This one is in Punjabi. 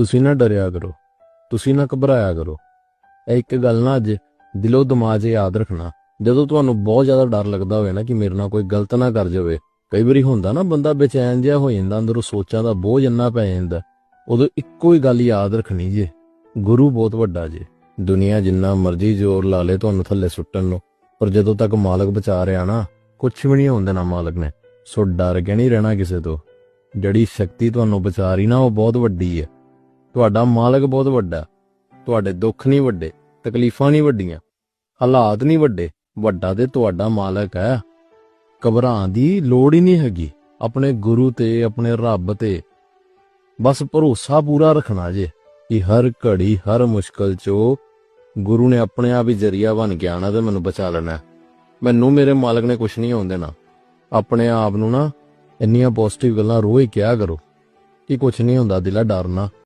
ਤੁਸੀਂ ਨਾ ਡਰਿਆ ਕਰੋ, ਤੁਸੀਂ ਨਾ ਘਬਰਾਇਆ ਕਰੋ। ਇਹ ਇੱਕ ਗੱਲ ਨਾ ਅੱਜ ਦਿਲੋਂ ਦਿਮਾਗ 'ਚ ਯਾਦ ਰੱਖਣਾ। ਜਦੋਂ ਤੁਹਾਨੂੰ ਬਹੁਤ ਜ਼ਿਆਦਾ ਡਰ ਲੱਗਦਾ ਹੋਵੇ ਨਾ ਕਿ ਮੇਰੇ ਨਾਲ ਕੋਈ ਗਲਤ ਨਾ ਕਰ ਜਾਵੇ, ਕਈ ਵਾਰੀ ਹੁੰਦਾ ਨਾ ਬੰਦਾ ਬੇਚੈਨ ਜਿਹਾ ਹੋ ਜਾਂਦਾ, ਅੰਦਰੋਂ ਸੋਚਾਂ ਦਾ ਬੋਝ ਇੰਨਾ ਪੈ ਜਾਂਦਾ। ਉਦੋਂ ਇੱਕੋ ਹੀ ਗੱਲ ਯਾਦ ਰੱਖਣੀ ਜੇ। ਗੁਰੂ ਬਹੁਤ ਵੱਡਾ ਜੇ। ਦੁਨੀਆ ਜਿੰਨਾ ਮਰਜ਼ੀ ਜ਼ੋਰ ਲਾ ਲੇ ਤੁਹਾਨੂੰ ਥੱਲੇ ਸੁੱਟਣ ਨੂੰ, ਪਰ ਜਦੋਂ ਤੱਕ ਮਾਲਕ ਬਚਾ ਰਿਹਾ ਨਾ ਕੁਝ ਵੀ ਨਹੀਂ ਹੋਣ ਦੇਣਾ ਮਾਲਕ ਨੇ। ਸੋ ਡਰ ਕੇ ਨਹੀਂ ਰਹਿਣਾ ਕਿਸੇ ਤੋਂ। ਜਿਹੜੀ ਸ਼ਕਤੀ ਤੁਹਾਨੂੰ ਬਚਾ ਰਹੀ ਨਾ, ਉਹ ਬਹੁਤ ਵੱਡੀ ਹੈ। ਤੁਹਾਡਾ ਮਾਲਕ ਬਹੁਤ ਵੱਡਾ ਤੁਹਾਡੇ ਦੁੱਖ ਨਹੀਂ ਵੱਡੇ, ਤਕਲੀਫਾਂ ਨਹੀਂ ਵੱਡੀਆਂ, ਹਾਲਾਤ ਨਹੀਂ ਵੱਡੇ, ਵੱਡਾ ਤੇ ਤੁਹਾਡਾ ਮਾਲਕ ਹੈ। ਘਬਰਾਉਣ ਦੀ ਲੋੜ ਹੀ ਨਹੀਂ ਹੈਗੀ, ਆਪਣੇ ਗੁਰੂ ਤੇ, ਆਪਣੇ ਰੱਬ ਤੇ। ਬਸ ਭਰੋਸਾ ਪੂਰਾ ਰੱਖਣਾ ਜੇ ਕਿ ਹਰ ਘੜੀ, ਹਰ ਮੁਸ਼ਕਲ ਚੋਂ ਗੁਰੂ ਨੇ ਆਪਣੇ ਆਪ ਹੀ ਜਰੀਆ ਬਣ ਕੇ ਆਣਾ ਤੇ ਮੈਨੂੰ ਬਚਾ ਲੈਣਾ ਮੈਨੂੰ ਮੇਰੇ ਮਾਲਕ ਨੇ ਕੁਝ ਨਹੀਂ ਹੋਣ ਦੇਣਾ। ਆਪਣੇ ਆਪ ਨੂੰ ਨਾ ਇੰਨੀਆਂ ਪੋਜ਼ਿਟਿਵ ਗੱਲਾਂ ਰੋਜ਼ ਕਿਹਾ ਕਰੋ ਕਿ ਕੁਝ ਨਹੀਂ ਹੁੰਦਾ, ਦਿਲਾ ਡਰਨਾ।